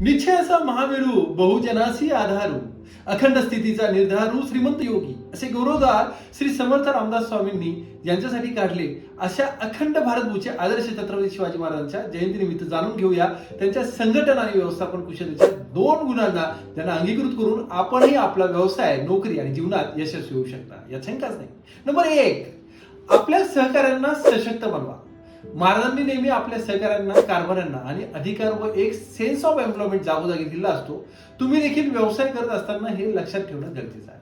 निश्चयाचा महामेरू बहुजनासी आधारू अखंड स्थितीचा निर्धारू श्रीमंत योगी. असे गौरवदार श्री समर्थ रामदास स्वामींनी यांच्यासाठी काढले अशा अखंड भारतभूचे आदर्श छत्रपती शिवाजी महाराजांच्या जयंतीनिमित्त जाणून घेऊया. त्यांच्या संघटन आणि व्यवस्थापन कुशलतेच्या दोन गुणांना त्यांना अंगीकृत करून आपणही आपला व्यवसाय नोकरी आणि जीवनात यशस्वी होऊ शकता. या शंकाच नाही. नंबर एक आपल्या सहकाऱ्यांना सशक्त बनवा. महाराजांनी नेहमी आपल्या सहकाऱ्यांना कारभाऱ्यांना आणि अधिकार व एक सेन्स ऑफ एम्प्लॉयमेंट जागोजागी दिला असतो. तुम्ही देखील व्यवसाय करत असताना हे लक्षात ठेवणं गरजेचं आहे.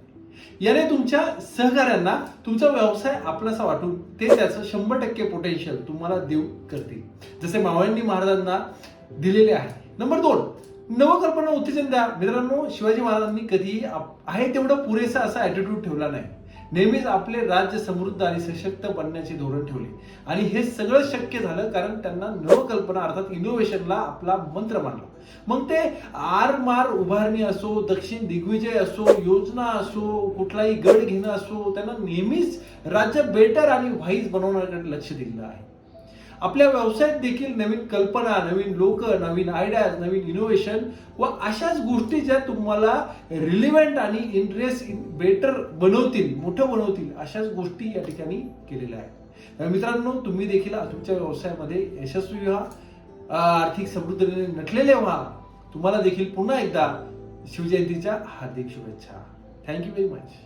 याने तुमच्या सहकाऱ्यांना तुमचा व्यवसाय आपलासा वाटून ते त्याचं शंभर टक्के पोटेन्शियल तुम्हाला देऊ करतील. जसे मावळ्यांनी महाराजांना दिलेले आहे. नंबर दोन नवकल्पना उत्तेजन द्या. मित्रांनो शिवाजी महाराजांनी कधीही आहे तेवढं पुरेसा असा ॲटिट्यूड ठेवला नाही. नेहमीच आपले राज्य समृद्ध आणि सशक्त बनण्याचे धोरण ठेवले. आणि हे सगळं शक्य झालं कारण त्यांना नवकल्पना अर्थात इनोव्हेशनला आपला मंत्र मानला. मग ते आर मार उभारणी असो दक्षिण दिग्विजय असो योजना असो कुठलाही गड घेणं असो त्यांना नेहमीच राज्य बेटर आणि व्हाईस बनवण्याकडे लक्ष दिलेलं आहे. आपल्या व्यवसायात देखील नवीन कल्पना नवीन लोक नवीन आयडियाज नवीन इनोव्हेशन व अशाच गोष्टी ज्या तुम्हाला रिलिव्हंट आणि इंटरेस्ट इन बेटर बनवतील मोठं बनवतील अशाच गोष्टी या ठिकाणी केलेल्या आहेत. तर मित्रांनो तुम्ही देखील तुमच्या व्यवसायामध्ये यशस्वी व्हा आर्थिक समृद्धीने नटलेले व्हा. तुम्हाला देखील पुन्हा एकदा शिवजयंतीच्या हार्दिक शुभेच्छा. Thank you very much